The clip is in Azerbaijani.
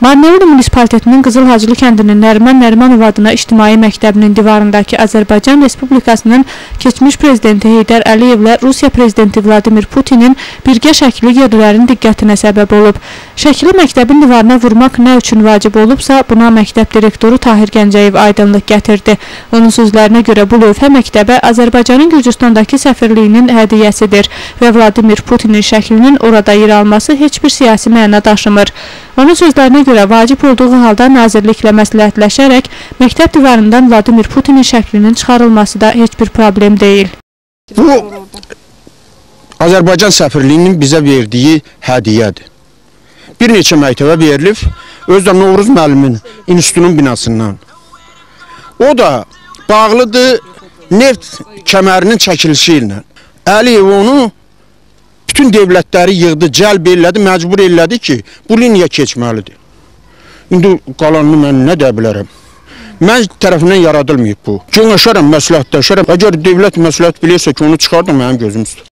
Marnevli munisipalitetinin Qızıl Hacılı kəndinin Nəriman Nərimanov adına ictimai məktəbinin divarındakı Azərbaycan Respublikasının keçmiş prezidenti Heydər Əliyevlə Rusiya prezidenti Vladimir Putinin birgə şəkli yerlilərin diqqətinə səbəb olub. Şəkli məktəbin divarına vurmaq nə üçün vacib olubsa, buna məktəb direktoru Tahir Gəncəyev aydınlıq gətirdi. Onun sözlərinə görə bu lövhə məktəbə Azərbaycanın Gürcüstandakı səfirliyinin hədiyyəsidir və Vladimir Putinin şəklinin orada yer alması heç bir siyasi məna daşımır. Onun sözlərinə görə vacib olduğu halda nazirliklə məsləhətləşərək məktəb divarından Vladimir Putinin şəklinin çıxarılması da heç bir problem deyil. Bu Azərbaycan səfirliyinin bizə verdiyi hədiyyədir. Bir neçə məktəbə verilib, özü də Novruz müəllimin institutunun binasından. O da bağlıdır neft kəmərinin çəkilişi ilə. Əliyev onu bütün devlətləri yığdı, cəlb elədi, məcbur elədi ki, bu liniya keçməlidir. İndi qalanını mən nə deyə bilərəm? Mən tərəfindən yaradılmayıb bu. Günaşaram, məsləhətləşərəm. Əgər devlət məsləhət bilirsə ki, onu çıxardım mənim gözüm üstə.